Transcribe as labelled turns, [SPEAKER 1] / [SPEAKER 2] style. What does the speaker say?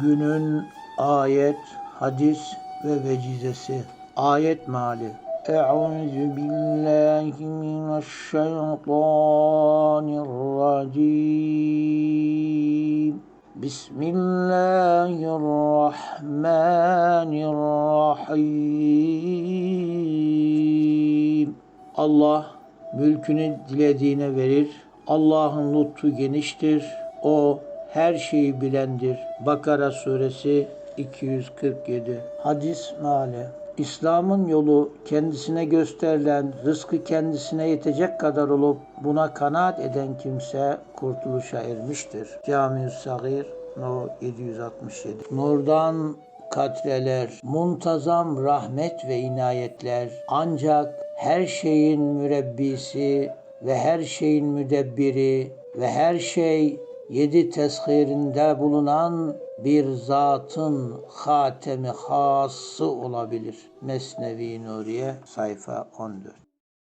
[SPEAKER 1] Günün ayet, hadis ve vecizesi. Ayet mali. Euzu billahi mineşşeytanirracim. Bismillahirrahmanirrahim. Allah mülkünü dilediğine verir. Allah'ın lütfu geniştir. O her şeyi bilendir. Bakara suresi 247. Hadis meali. İslam'ın yolu kendisine gösterilen rızkı kendisine yetecek kadar olup buna kanaat eden kimse kurtuluşa ermiştir. Cami-i Sagir No 767. Nurdan katreler, muntazam rahmet ve inayetler ancak her şeyin mürebbisi ve her şeyin müdebbiri ve her şey yedi teshirinde bulunan bir zatın hatemi hası olabilir. Mesnevi Nuriye sayfa 14.